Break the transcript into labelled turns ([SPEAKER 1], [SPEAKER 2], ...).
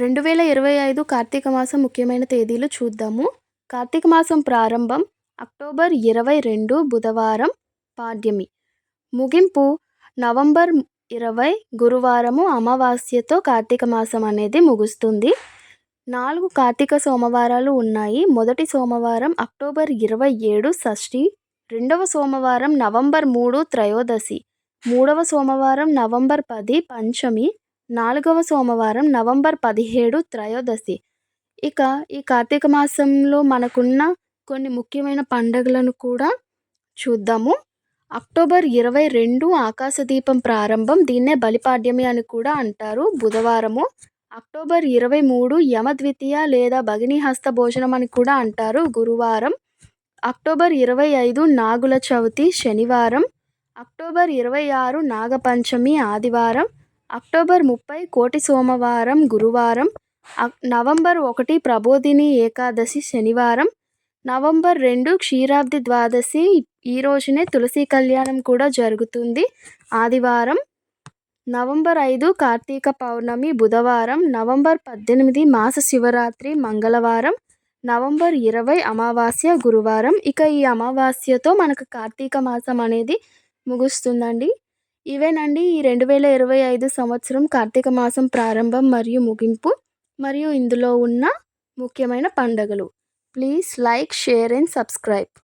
[SPEAKER 1] రెండు వేల ఇరవై ఐదు కార్తీక మాసం ముఖ్యమైన తేదీలు చూద్దాము. కార్తీక మాసం ప్రారంభం అక్టోబర్ ఇరవై రెండు బుధవారం పాడ్యమి. ముగింపు నవంబర్ ఇరవై గురువారము అమావాస్యతో కార్తీక మాసం అనేది ముగుస్తుంది. నాలుగు కార్తీక సోమవారాలు ఉన్నాయి. మొదటి సోమవారం అక్టోబర్ ఇరవై ఏడు షష్ఠి రెండవ సోమవారం నవంబర్ మూడు త్రయోదశి మూడవ సోమవారం నవంబర్ పది పంచమి నాలుగవ సోమవారం నవంబర్ పదిహేడు త్రయోదశి. ఇక ఈ కార్తీక మాసంలో మనకున్న కొన్ని ముఖ్యమైన పండుగలను కూడా చూద్దాము. అక్టోబర్ ఇరవై రెండు ఆకాశదీపం ప్రారంభం దీన్నే బలిపాడ్యమి అని కూడా అంటారు బుధవారము. అక్టోబర్ ఇరవై మూడు యమద్వితీయ లేదా భగిని హస్త భోజనం అని కూడా అంటారు గురువారం. అక్టోబర్ ఇరవై ఐదు నాగుల చవితి శనివారం. అక్టోబర్ ఇరవై ఆరు నాగపంచమి ఆదివారం. అక్టోబర్ ముప్పై కోటి సోమవారం గురువారం నవంబర్ ఒకటి ప్రబోధిని ఏకాదశి శనివారం నవంబర్ రెండు క్షీరాబ్ది ద్వాదశి ఈ రోజునే తులసి కళ్యాణం కూడా జరుగుతుంది. ఆదివారం నవంబర్ ఐదు కార్తీక పౌర్ణమి బుధవారం నవంబర్ పద్దెనిమిది మాస శివరాత్రి మంగళవారం నవంబర్ ఇరవై అమావాస్య గురువారం. ఇక ఈ అమావాస్యతో మనకు కార్తీక మాసం అనేది ముగుస్తుందండి. ఇవేనండి ఈ రెండు వేల ఇరవై ఐదు సంవత్సరం కార్తీక మాసం ప్రారంభం మరియు ముగింపు మరియు ఇందులో ఉన్న ముఖ్యమైన పండుగలు. Please like share and subscribe.